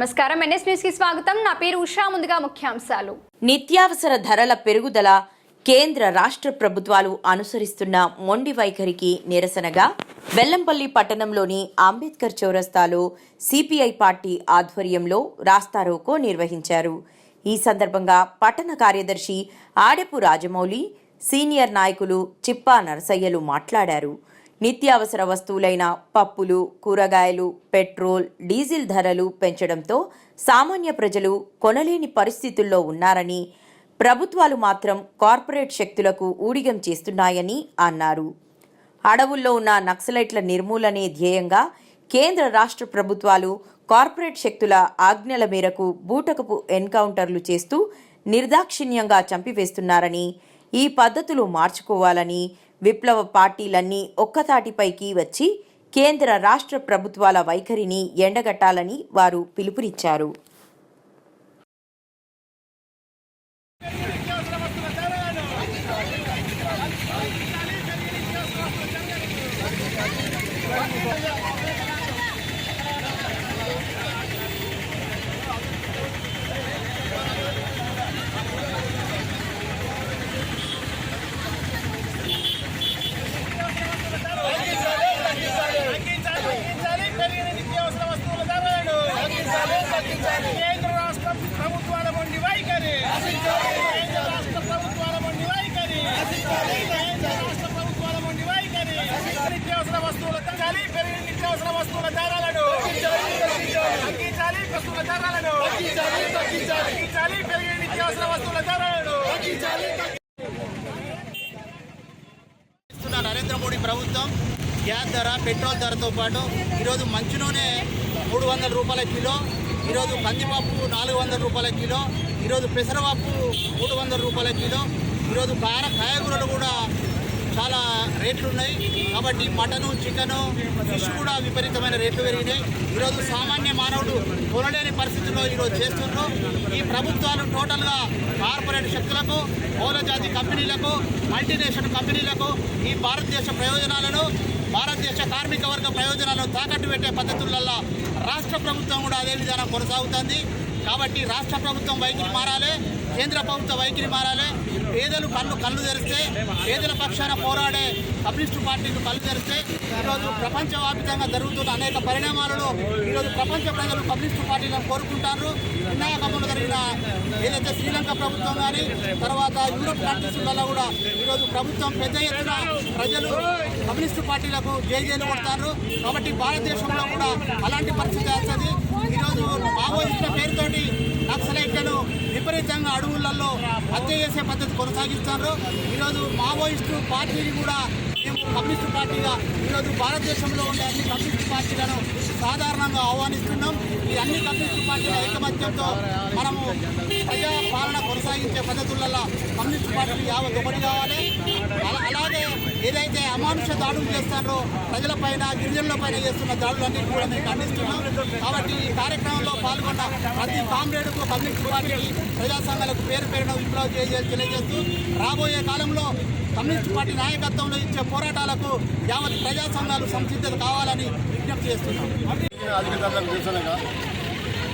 నమస్కారం. ఎన్ఎస్ న్యూస్కి స్వాగతం. నా పేరు ఉషా. ముందుగా ముఖ్యాంశాలు. నిత్యావసర ధరల పెరుగుదల కేంద్ర రాష్ట్ర ప్రభుత్వాలు అనుసరిస్తున్న మొండి వైఖరికి నిరసనగా వెల్లంపల్లి పట్టణంలోని అంబేద్కర్ చౌరస్తాలో సిపిఐ పార్టీ ఆధ్వర్యంలో రాస్తారోకో నిర్వహించారు. ఈ సందర్భంగా పట్టణ కార్యదర్శి ఆడెపు రాజమౌళి సీనియర్ నాయకులు చిప్పా నరసయ్యలు మాట్లాడారు. నిత్యావసర వస్తువులైన పప్పులు కూరగాయలు పెట్రోల్ డీజిల్ ధరలు పెంచడంతో సామాన్య ప్రజలు కొనలేని పరిస్థితుల్లో ఉన్నారని ప్రభుత్వాలు మాత్రం కార్పొరేట్ శక్తులకు ఊడిగం చేస్తున్నాయని అన్నారు. అడవుల్లో ఉన్న నక్సలైట్ల నిర్మూలనే ధ్యేయంగా కేంద్ర రాష్ట్ర ప్రభుత్వాలు కార్పొరేట్ శక్తుల ఆజ్ఞల మేరకు బూటకపు ఎన్కౌంటర్లు చేస్తూ నిర్దాక్షిణ్యంగా చంపివేస్తున్నారని ఈ పద్ధతులు మార్చుకోవాలని విప్లవ పార్టీలన్నీ ఒక్కతాటిపైకి వచ్చి కేంద్ర రాష్ట్ర ప్రభుత్వాల వైఖరిని ఎండగట్టాలని వారు పిలుపునిచ్చారు తగ్గించాలి పెరిగిన నిత్యావసర వస్తువుల ధరలను కేంద్ర రాష్ట్ర ప్రభుత్వాల మొండి వైఖరి కేంద్ర రాష్ట్ర ప్రభుత్వాల మొండి వైఖరి కేంద్ర రాష్ట్ర ప్రభుత్వాల మొండి వైఖరి నిత్యావసర వస్తువుల తగ్గాలి పెరిగిన నిత్యావసర వస్తువుల ధరలను తగ్గించాలి ధరలను తగ్గించాలి. పెరిగే నిత్యావసర వస్తువుల ధరలను నరేంద్ర మోడీ ప్రభుత్వం గ్యాస్ ధర పెట్రోల్ ధరతో పాటు ఈరోజు మంచి నూనె మూడు వందల రూపాయల కిలో ఈరోజు కందిపప్పు నాలుగు వందల రూపాయల కిలో ఈరోజు పెసరపప్పు మూడు వందల రూపాయల కిలో ఈరోజు కార కాయగూరలు కూడా చాలా రేట్లు ఉన్నాయి కాబట్టి మటను చికెను ఫిష్ కూడా విపరీతమైన రేట్లు పెరిగినాయి. ఈరోజు సామాన్య మానవుడు కొనలేని పరిస్థితుల్లో ఈరోజు చేస్తున్నారు ఈ ప్రభుత్వాలు టోటల్గా కార్పొరేట్ శక్తులకు పౌరజాతి కంపెనీలకు మల్టీనేషనల్ కంపెనీలకు ఈ భారతదేశ ప్రయోజనాలను భారతదేశ కార్మిక వర్గ ప్రయోజనాలను తాకట్టు పెట్టే పద్ధతులలో రాష్ట్ర ప్రభుత్వం కూడా అదే విధానం కొనసాగుతుంది. కాబట్టి రాష్ట్ర ప్రభుత్వం వైఖరి మారాలి. కేంద్ర ప్రభుత్వ వైఖరి మారాలి. పేదలు కళ్ళు కళ్ళు తెరిస్తే పేదల పక్షాన పోరాడే కమ్యూనిస్టు పార్టీలు కళ్ళు తెరిస్తే ఈరోజు ప్రపంచవ్యాప్తంగా జరుగుతున్న అనేక పరిణామాలలో ఈరోజు ప్రపంచ ప్రజలు కమ్యూనిస్టు పార్టీలను కోరుకుంటారు. వినాయకంలో జరిగిన ఏదైతే శ్రీలంక ప్రభుత్వం కానీ తర్వాత యూరోప్ కంట్రీస్లలో కూడా ఈరోజు ప్రభుత్వం పెద్ద ఎత్తున ప్రజలు కమ్యూనిస్టు పార్టీలకు జైజేలు కొడతారు. కాబట్టి భారతదేశంలో కూడా అలాంటి పరిస్థితి వస్తుంది. ఈరోజు మావోయిస్టుల పేరుతోటి విపరీతంగా అడవులలో హత్య చేసే పద్ధతి కొనసాగిస్తారు ఈరోజు మావోయిస్టు పార్టీని కూడా మేము కమ్యూనిస్టు పార్టీగా ఈరోజు భారతదేశంలో ఉండే అన్ని కమ్యూనిస్టు పార్టీలను సాధారణంగా ఆహ్వానిస్తున్నాం. ఈ అన్ని కమ్యూనిస్టు పార్టీల ఐకమత్యంతో మనము పాలన కొనసాగించే పద్ధతులలో కమ్యూనిస్ట్ పార్టీ యావత్ ఒకటి కావాలి. అలా- అలాగే ఏదైతే అమానుష దాడులు చేస్తారో ప్రజలపైన గిరిజనులపైన చేస్తున్న దాడులన్నీ కూడా మేము ఖండిస్తున్నాం. కాబట్టి ఈ కార్యక్రమంలో పాల్గొన్న ప్రతి కామ్రేడ్కు కమ్యూనిస్ట్ పార్టీకి ప్రజా సంఘాలకు పేరు పేరున విప్లవ తెలియజేస్తూ రాబోయే కాలంలో కమ్యూనిస్ట్ పార్టీ నాయకత్వంలో ఇచ్చే పోరాటాలకు యావత్ ప్రజా సంఘాలు సంసిద్ధత కావాలని విజ్ఞప్తి చేస్తున్నాం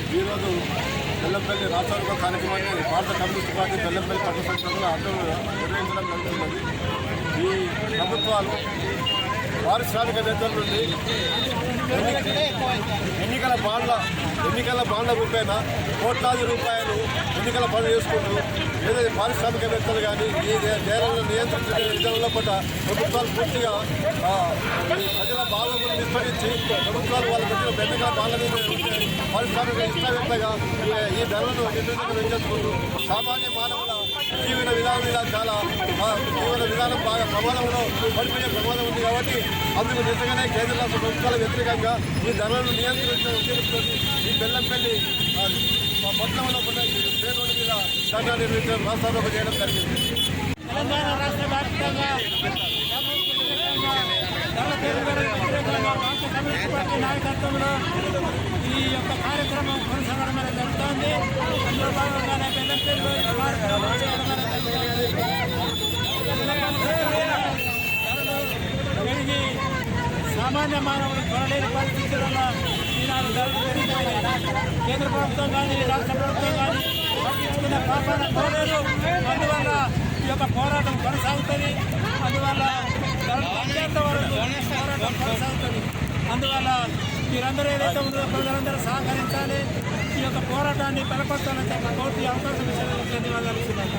ఈరోజు బెల్లంపల్లి రాష్ట్రాలకు కార్యక్రమాన్ని భారత కమ్యూనిస్ట్ పార్టీ బెల్లంపల్లి పట్ల సంస్థలో అందరూ నిర్వహించడం జరుగుతున్నది ఈ ప్రభుత్వాలు పారిశ్రామికవేత్తల నుండి ఎన్నికల బాండ్ల ఎన్నికల బాండ్ల రూపేణ కోట్లాది రూపాయలు ఎన్నికల పనులు చేసుకుంటూ ఏదైతే పారిశ్రామికవేత్తలు కానీ ఈ నేరాలను నియంత్రించే విధానంలో పట్ల ప్రభుత్వాలు పూర్తిగా ప్రజల బాధలను విస్మరించి ప్రభుత్వాలు వాళ్ళ పెట్టిన ఎన్నికల బాధ మీద పారిశ్రామిక ఇష్టవేత్తగా ఈ- ధరలను నిర్ణయించడం పెంచేసుకుంటూ సామాన్య మానవుల జీవన విధానం మీద చాలా జీవన విధానం బాగా ప్రమాదంలో పడిపోయే ప్రమాదం ఉంది కాబట్టి అందుకు నిజంగానే కేంద్ర రాష్ట్ర ప్రభుత్వాల వ్యతిరేకంగా ఈ ధరలను నియంత్రించడం బెల్లంపల్లి ఆ, పట్టణంలో ఉన్న ఈ రోడ్డు మీద ధర్నా నిర్వహించడం రాష్ట్రాలు చేయడం జరిగింది. తెలంగాణ రాష్ట్ర వ్యాప్తంగా నాయకత్వంలో ఈ యొక్క కార్యక్రమం కొనసాగడం అనేది జరుగుతోంది. అందులో భాగంగానే బెల్లంపల్లిలో ఈ కార్యక్రమం చేయడం అనేది పెరిగి సామాన్య మానవులు చూడలేని పరిస్థితులలో కేంద్ర ప్రభుత్వం కానీ రాష్ట్ర ప్రభుత్వం కానీ పట్టించుకునే పాపాన పోలేదు అందువల్ల ఈ యొక్క పోరాటం కొనసాగుతుంది. అందువల్ల ధరలు వరకు పోరాటం కొనసాగుతుంది. అందువల్ల మీరందరూ ఏదైతే ఉందో ప్రజలందరూ సహకరించాలి. ఈ యొక్క పోరాటాన్ని బలపరచాలని చెప్పి కోర్టు అవకాశం ఇచ్చినందుకు ధన్యవాదాలు.